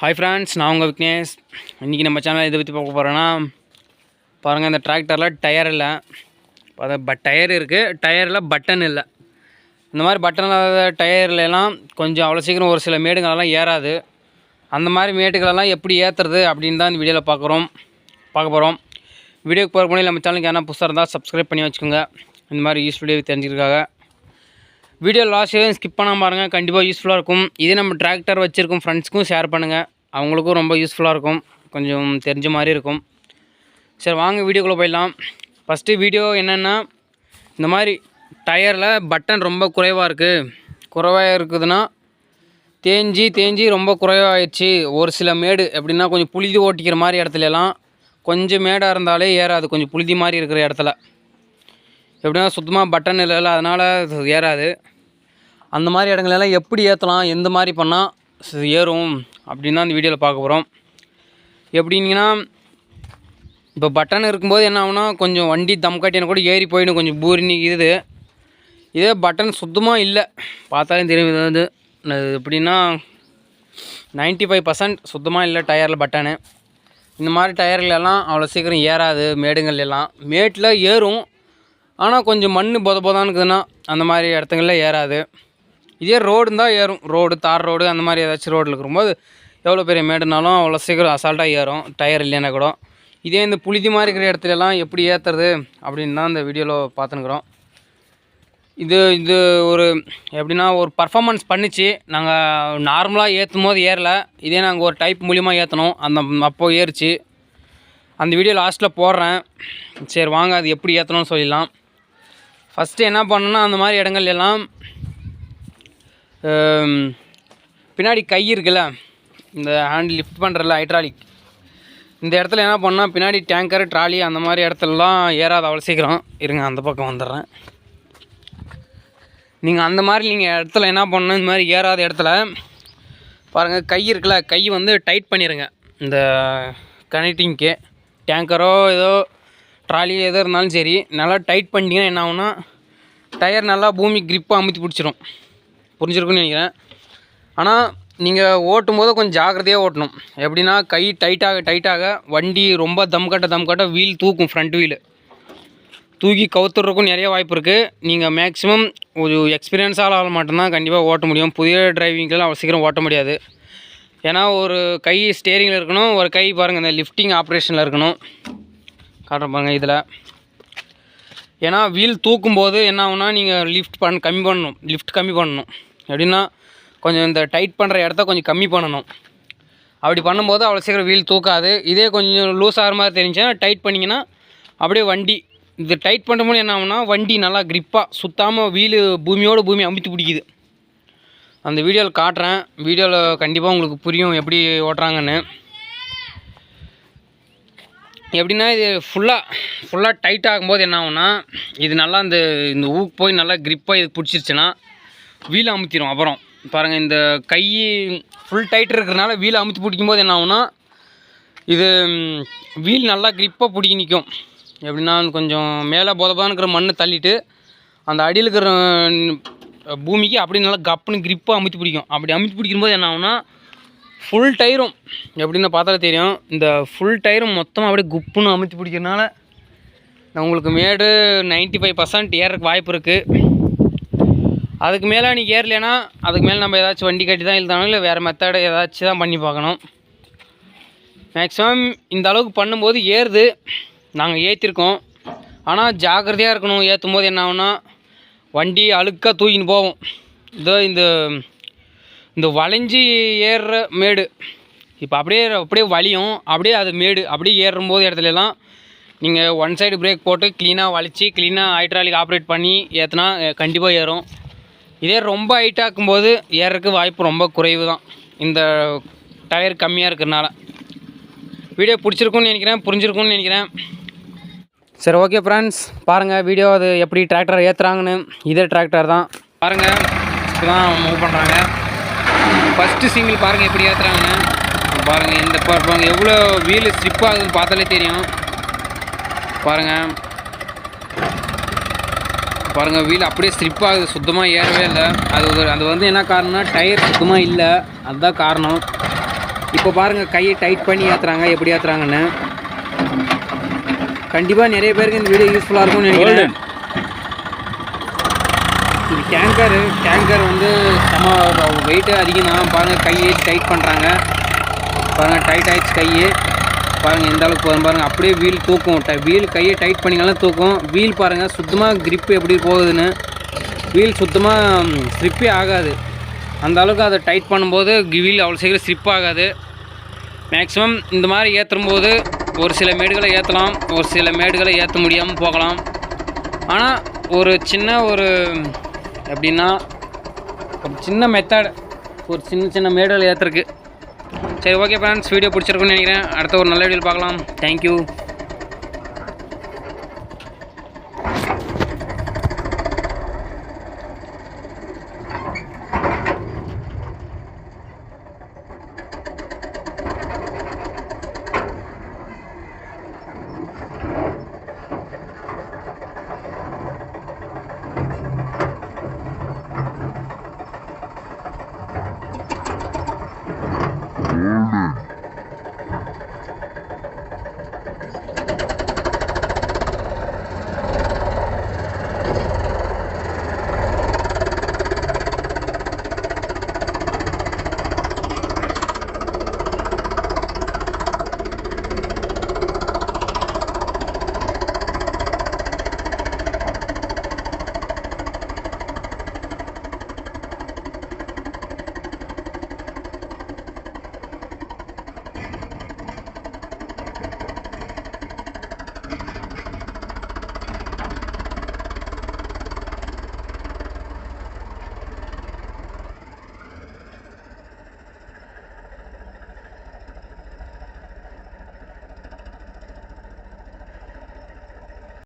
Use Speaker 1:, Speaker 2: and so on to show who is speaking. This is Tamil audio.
Speaker 1: ஹாய் ஃப்ரெண்ட்ஸ் நான் உங்கள் விக்னேஷ். இன்றைக்கி நம்ம சேனல் இதை பற்றி பார்க்க போகிறோன்னா பாருங்கள் இந்த டிராக்டரில் டயர் இல்லை. அதை பட் டயர் இருக்குது டயரில் பட்டன் இல்லை. இந்த மாதிரி பட்டன் இல்லாத டயர்லாம் கொஞ்சம் அவ்வளோ சீக்கிரம் ஒரு சில மேடுங்களெல்லாம் ஏறாது. அந்த மாதிரி மேட்டுகளெல்லாம் எப்படி ஏற்றுறது அப்படின்னு தான் இந்த வீடியோவில் பார்க்குறோம். பார்க்க போகிறோம் வீடியோக்கு போகிற முன்னாடி நம்ம சேனலுக்கு என்ன புதுசாக இருந்தால் சப்ஸ்கிரைப் பண்ணி வச்சுக்கோங்க. இந்த மாதிரி யூஸ் வீடியோ தெரிஞ்சுக்கிறதுக்காக. வீடியோ லாஸ்ட் வரைக்கும் ஸ்கிப் பண்ணாமல் பாருங்கள் கண்டிப்பாக யூஸ்ஃபுல்லாக இருக்கும். இதே நம்ம டிராக்டர் வச்சுருக்கோம் ஃப்ரெண்ட்ஸ்க்கும் ஷேர் பண்ணுங்கள் அவங்களுக்கும் ரொம்ப யூஸ்ஃபுல்லாக இருக்கும். கொஞ்சம் தெரிஞ்ச மாதிரி இருக்கும். சரி வாங்க வீடியோக்குள்ளே போயிடலாம். ஃபஸ்ட்டு வீடியோ என்னென்னா இந்த மாதிரி டயரில் பட்டன் ரொம்ப குறைவாக இருக்குது குறைவாக இருக்குதுன்னா தேஞ்சி தேஞ்சி ரொம்ப குறைவாகிடுச்சு ஒரு சில மேடு எப்படின்னா கொஞ்சம் புழுதி ஓட்டிக்கிற மாதிரி இடத்துலலாம் கொஞ்சம் மேடாக இருந்தாலே ஏறாது. கொஞ்சம் புழுதி மாதிரி இருக்கிற இடத்துல. எப்படின்னா சுத்தமாக பட்டன் இல்லைல்ல. அதனால் ஏறாது. அந்த மாதிரி இடங்களெல்லாம் எப்படி ஏற்றலாம் எந்த மாதிரி பண்ணால் ஏறும் அப்படின்னு தான் இந்த வீடியோவில் பார்க்க போகிறோம் எப்படின்னா இப்போ பட்டன் இருக்கும்போது என்ன ஆகுனா கொஞ்சம் வண்டி தம் கட்டினா கூட ஏறி போயிடும் கொஞ்சம் பூரினி இது இதே பட்டன் சுத்தமாக இல்லை. பார்த்தாலே தெரியும் இது வந்து எப்படின்னா நைன்ட்டி ஃபைவ் பர்சன்ட் சுத்தமாக இல்லை டயரில் பட்டனு இந்த மாதிரி டயர்கள் அவ்வளோ சீக்கிரம் ஏறாது மேடுங்கள் எல்லாம் மேட்டில் ஏறும் ஆனால் கொஞ்சம் மண் பொத பொதான்னு இருக்குதுன்னா அந்த மாதிரி இடத்துங்களில் ஏறாது. இதே ரோடு தான் ஏறும். ரோடு தார் ரோடு அந்த மாதிரி ஏதாச்சும் ரோட்டில் இருக்கும்போது எவ்வளோ பெரிய மேடுனாலும் அவ்வளோ சீக்கிரம் அசால்ட்டாக ஏறும். டயர் இல்லைன்னா கூட. இதே இந்த புழுதி மாதிரி இருக்கிற இடத்துலலாம் எப்படி ஏற்றுறது அப்படின்னு தான் இந்த வீடியோவில் பார்த்துனுக்குறோம் இது இது ஒரு எப்படின்னா ஒரு பர்ஃபாமன்ஸ் பண்ணிச்சு. நாங்கள் நார்மலாக ஏற்றும் போது ஏறல. இதே நாங்கள் ஒரு டைப் மூலியமாக ஏற்றணும் அந்த அப்போது ஏறிச்சு. அந்த வீடியோ லாஸ்ட்டில் போடுறேன். சரி வாங்க அது எப்படி ஏற்றணும்னு சொல்லிடலாம். ஃபஸ்ட்டு என்ன பண்ணணும்னா அந்த மாதிரி இடங்கள் எல்லாம் பின்னாடி கை இருக்குல்ல இந்த ஹேண்ட் லிஃப்ட் பண்ணுறல ஹைட்ராலிக் இந்த இடத்துல என்ன பண்ணால் பின்னாடி டேங்கர் ட்ராலி அந்த மாதிரி இடத்துலலாம் ஏறாது அவ்வளோ சீக்கிரம். இருங்க அந்த பக்கம் வந்துடுறேன். நீங்கள் அந்த மாதிரி நீங்கள் இடத்துல என்ன பண்ணணும் இந்த மாதிரி ஏறாத இடத்துல பாருங்கள் கை இருக்குல்ல கை வந்து டைட் பண்ணிடுங்க இந்த கனெக்டிங்க்கு டேங்கரோ ஏதோ ட்ராலி எதோ இருந்தாலும் சரி நல்லா டைட் பண்ணிட்டீங்கன்னா என்ன ஆகுனா டயர் நல்லா பூமி கிரிப்பாக அமுத்தி பிடிச்சிரும். புரிஞ்சிருக்குன்னு நினைக்கிறேன். ஆனால் நீங்கள் ஓட்டும் போது கொஞ்சம் ஜாக்கிரதையாக ஓட்டணும். எப்படின்னா கை டைட்டாக டைட்டாக வண்டி ரொம்ப தம் கட்ட தம் கட்ட வீல் தூக்கும் ஃப்ரண்ட் வீலு தூக்கி கவுத்துறதுக்கும் நிறைய வாய்ப்பு இருக்குது நீங்கள் மேக்ஸிமம் ஒரு எக்ஸ்பீரியன்ஸால் ஆள் மட்டும்தான் கண்டிப்பாக ஓட்ட முடியும். புதிய டிரைவிங்கெலாம் அவ்வளோ சீக்கிரம் ஓட்ட முடியாது. ஏன்னா ஒரு கை ஸ்டேரிங்கில் இருக்கணும். ஒரு கை பாருங்கள் இந்த லிஃப்டிங் ஆப்ரேஷனில் இருக்கணும். காட்டுறேன் பாருங்கள் இதில். ஏன்னா வீல் தூக்கும்போது என்ன ஆகுனா நீங்கள் லிஃப்ட் பண் கம்மி பண்ணணும். லிஃப்ட் கம்மி பண்ணணும். எப்படின்னா கொஞ்சம் இந்த டைட் பண்ணுற இடத்த கொஞ்சம் கம்மி பண்ணணும். அப்படி பண்ணும்போது அவ்வளோ சீக்கிரம் வீல் தூக்காது. இதே கொஞ்சம் லூஸ் ஆகிற மாதிரி தெரிஞ்சுன்னா டைட் பண்ணிங்கன்னா அப்படியே வண்டி இது டைட் பண்ணும்போது என்ன ஆகும்னா வண்டி நல்லா கிரிப்பாக சுத்தாமல் வீலு பூமியோடு பூமி அமுத்தி பிடிக்குது. அந்த வீடியோவில் காட்டுறேன். வீடியோவில் கண்டிப்பாக உங்களுக்கு புரியும் எப்படி ஓட்டுறாங்கன்னு. எப்படின்னா இது ஃபுல்லாக ஃபுல்லாக டைட் ஆகும்போது என்ன ஆகுனா இது நல்லா இந்த இந்த ஊக்கு போய் நல்லா கிரிப்பாக இது பிடிச்சிருச்சுன்னா வீலை அமுத்திடும் அப்புறம். பாருங்கள் இந்த கை ஃபுல் டைட் இருக்கிறனால வீலை அமுத்தி பிடிக்கும் போது என்ன ஆகுனா இது வீல் நல்லா கிரிப்பாக பிடிக்கி நிற்கும் எப்படின்னா கொஞ்சம் மேலே போதப்பான்னு இருக்கிற மண்ணை தள்ளிட்டு அந்த அடியில் இருக்கிற பூமிக்கு அப்படியே நல்லா கப்புன்னு கிரிப்பாக அமுத்தி பிடிக்கும். அப்படி அமுத்தி பிடிக்கும்போது என்ன ஆகுனா ஃபுல் டயரும் எப்படின்னு பார்த்தாலே தெரியும். இந்த ஃபுல் டயரும் மொத்தமாக அப்படியே குப்புன்னு அமுத்தி பிடிக்கிறனால நான் உங்களுக்கு மேடு 95% ஃபைவ் பர்சன்ட் ஏறக்கு வாய்ப்பு இருக்குது அதுக்கு மேலே நீ ஏறலைன்னா அதுக்கு மேலே நம்ம ஏதாச்சும் வண்டி கட்டி தான் இழுத்தானோ இல்லை வேறு மெத்தடு ஏதாச்சும் தான் பண்ணி பார்க்கணும். மேக்ஸிமம் இந்த அளவுக்கு பண்ணும்போது ஏறுது. நாங்கள் ஏற்றிருக்கோம் ஆனால் ஜாக்கிரதையாக இருக்கணும். ஏற்றும் போது என்ன ஆகுனா வண்டி அழுக்காக தூக்கின்னு போவோம் இதோ இந்த இந்த வளைஞ்சி ஏறுற மேடு. இப்போ அப்படியே அப்படியே வலியும். அப்படியே அது மேடு. அப்படியே ஏறும்போது இடத்துலலாம் நீங்கள் ஒன் சைடு பிரேக் போட்டு க்ளீனாக வலித்து க்ளீனாக ஹைட்ராலிக் ஆப்ரேட் பண்ணி ஏற்றினா கண்டிப்பாக ஏறும். இதே ரொம்ப ஹைட்டாக்கும் போது ஏறக்கு வாய்ப்பு ரொம்ப குறைவு தான் இந்த டயர் கம்மியாக இருக்கிறனால. வீடியோ பிடிச்சிருக்குன்னு நினைக்கிறேன் புரிஞ்சிருக்கும்னு நினைக்கிறேன். சரி ஓகே ஃப்ரெண்ட்ஸ் பாருங்கள் வீடியோ அது எப்படி டிராக்டர் ஏற்றுறாங்கன்னு இதே டிராக்டர் தான். பாருங்கள் இப்போ தான் மூவ் பண்ணுறாங்க ஃபஸ்ட்டு சிங்கிள் பாருங்கள் எப்படி ஏற்றுறாங்கன்னு பாருங்கள் இந்த பாருங்க எவ்வளோ வீல் ஸ்லிப் ஆகுதுன்னு பார்த்தாலே தெரியும். பாருங்கள் பாருங்கள் வீல் அப்படியே ஸ்லிப் ஆகுது சுத்தமாக ஏறவே இல்லை. அது ஒரு- அது வந்து என்ன காரணம்னா டயர் சுத்தமாக இல்லை. அதுதான் காரணம். இப்போ பாருங்கள் கையை டைட் பண்ணி ஏற்றுறாங்க எப்படி ஏற்றுறாங்கன்னு கண்டிப்பாக நிறைய பேருக்கு இந்த வீடியோ யூஸ்ஃபுல்லாக இருக்கும்னு நினைக்கிறேன். இது டேங்கர் டேங்கர் வந்து செம வெயிட்டு அதிகம் தான் பாருங்கள் கையை டைட் பண்ணுறாங்க பாருங்கள் டைட் ஆயிடுச்சு கையை. பாருங்கள் எந்த அளவுக்கு போதும் பாருங்கள் அப்படியே வீல் தூக்கும். டை வீல் கையை டைட் பண்ணிங்கனாலும் தூக்கும். வீல் பாருங்கள் சுத்தமாக கிரிப்பு எப்படி போகுதுன்னு. வீல் சுத்தமாக ஸ்ட்ரிப்பே ஆகாது. அந்த அளவுக்கு அதை டைட் பண்ணும்போது வீல் அவ்வளோ சீக்கிரம் ஸ்ட்ரிப் ஆகாது. மேக்ஸிமம் இந்த மாதிரி ஏற்றும் போது ஒரு சில மேடுகளை ஏற்றலாம் ஒரு சில மேடுகளை ஏற்ற முடியாமல் போகலாம். ஆனால் ஒரு சின்ன ஒரு எப்படின்னா ஒரு சின்ன மெத்தட் ஒரு சின்ன சின்ன மேடுகள் ஏற்றுறக்கு சரி ஓகே ஃப்ரெண்ட்ஸ் வீடியோ பிடிச்சிருக்குன்னு நினைக்கிறேன். அடுத்த ஒரு நல்ல வீடியோ பார்க்கலாம். தேங்க்யூ